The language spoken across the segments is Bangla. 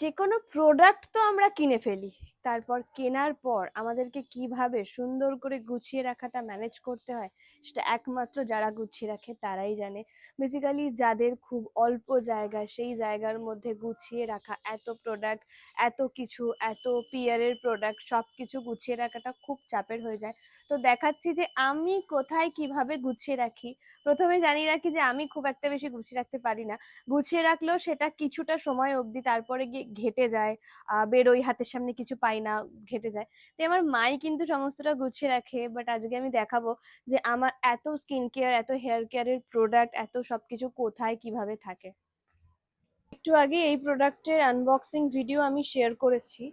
যে কোনো প্রোডাক্ট তো আমরা কিনে ফেলি। তারপর কেনার পর আমাদেরকে কীভাবে সুন্দর করে গুছিয়ে রাখাটা ম্যানেজ করতে হয়, সেটা একমাত্র যারা গুছিয়ে রাখে তারাই জানে। বেসিক্যালি যাদের খুব অল্প জায়গা, সেই জায়গার মধ্যে গুছিয়ে রাখা, এত প্রোডাক্ট এত কিছু, এত পিয়ারের প্রোডাক্ট সব কিছু গুছিয়ে রাখাটা খুব চাপের হয়ে যায়। তো দেখাচ্ছি যে আমি কোথায় কীভাবে গুছিয়ে রাখি। প্রথমে জানিয়ে রাখি যে আমি খুব একটা বেশি গুছিয়ে রাখতে পারি না। গুছিয়ে রাখলেও সেটা কিছুটা সময় অবধি তারপরে গিয়ে ঘেটে যায় বেরোই হাতের সামনে কিছু পাই না, ঘেটে যায়। তো আমার মাই কিন্তু সমস্তটা গুছিয়ে রাখে বাট আজকে আমি দেখাবো যে আমার এত স্কিন কেয়ার এত হেয়ার কেয়ারের প্রোডাক্ট এত সবকিছু কোথায়, কীভাবে থাকে। একটু আগে এই প্রোডাক্টের আনবক্সিং ভিডিও আমি শেয়ার করেছি,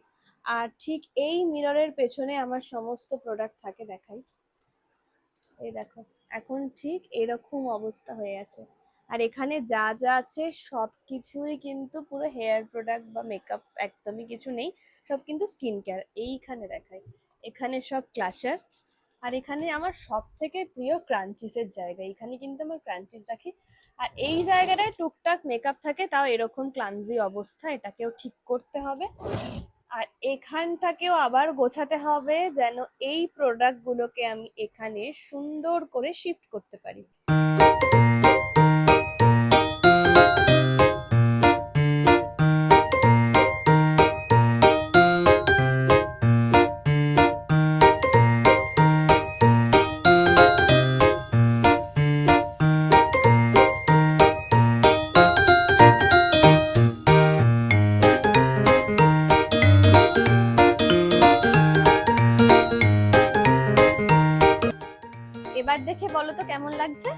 আর ঠিক এই মিররের পেছনে আমার সমস্ত প্রোডাক্ট থাকে দেখাই। এই দেখো, এখন ঠিক এরকম অবস্থা হয়ে আছে। আর এখানে যা যা আছে সব কিছুই কিন্তু পুরো হেয়ার প্রোডাক্ট বা মেকআপ একদমই কিছু নেই, সব কিন্তু স্কিন কেয়ার এইখানে দেখায়। এখানে সব ক্লাচার, আর এখানে আমার সব থেকে প্রিয় ক্রাঞ্চিসের জায়গা, এখানে কিন্তু আমার ক্রাঞ্চিস রাখি। আর এই জায়গাটায় টুকটাক মেকআপ থাকে, তাও এরকম ক্লামজি অবস্থা, এটাকেও ঠিক করতে হবে। আর এখানটাকেও আবার গোছাতে হবে, যেন এই প্রোডাক্টগুলোকে আমি এখানে সুন্দর করে শিফট করতে পারি। দেখে বলো তো কেমন লাগছে?